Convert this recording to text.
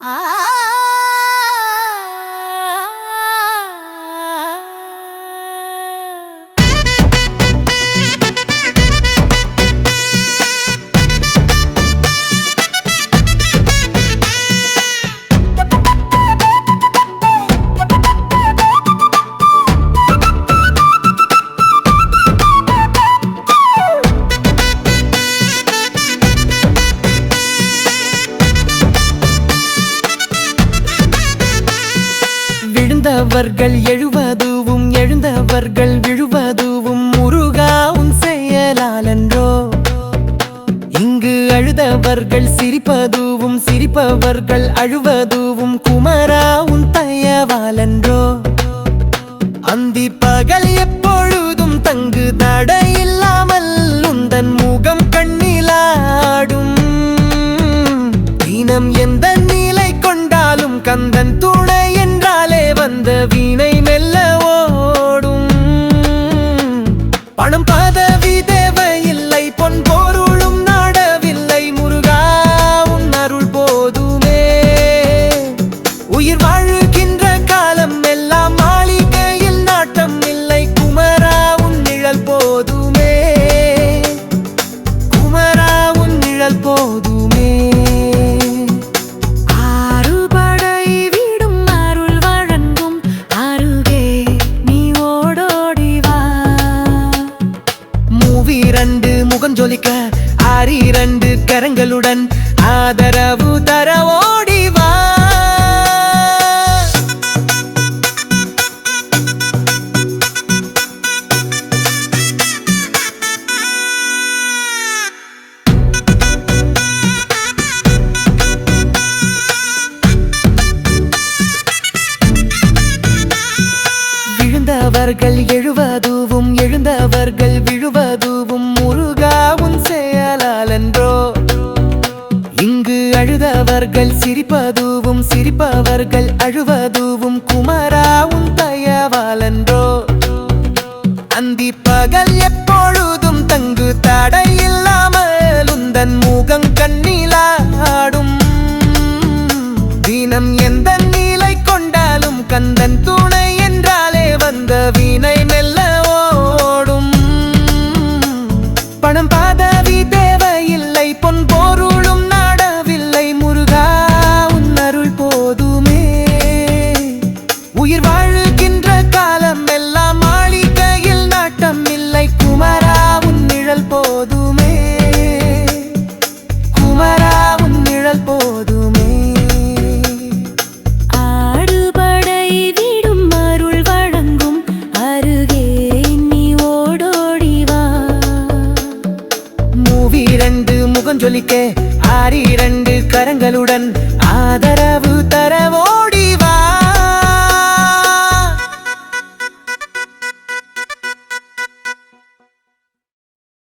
ああ எழுந்தவர்கள் எழுவதுவும் எழுந்தவர்கள் விழுவதுவும் முருகா உன் செயலாலன்றோ? இங்கு அழுதவர்கள் சிரிப்பதுவும் சிரிப்பவர்கள் அழுவதுவும் குமரா உன் தயவாலன்றோ? அந்தி பகல் எப்பொழுதும் தங்கு தடையில்லாமல் உந்தன் முகம் கண்ணிலாடும். தினம் எந்த நிலை கொண்டாலும் கந்தன் துணை என்றாலே வந்த ஜொலிக்க முகஞ்சொலிக்க ஆறிரண்டு கரங்களுடன் ஆதரவு தர ஓடி வா. எழுவதுவும் எழுந்தவர்கள் விழுவதுவும் செயலாலன்றோ இங்கு அழுதவர்கள் சிரிப்பதுவும் சிரிப்பவர்கள் அழுவதுவும் குமராவும் தயவாலன்றோ? அந்தி பகல் எப்பொழுதும் தங்கு தடையில்லாமல் உந்தன் முகம் கண்ணிலாடும். தினம் எந்த நீலை கொண்டாலும் கந்தன் துணை என்றாலே வந்த வீணை மெல்ல ஓடும். பணம் பதவி ஜொலிக்க ஆறு இரண்டு கரங்களுடன் ஆதரவு தர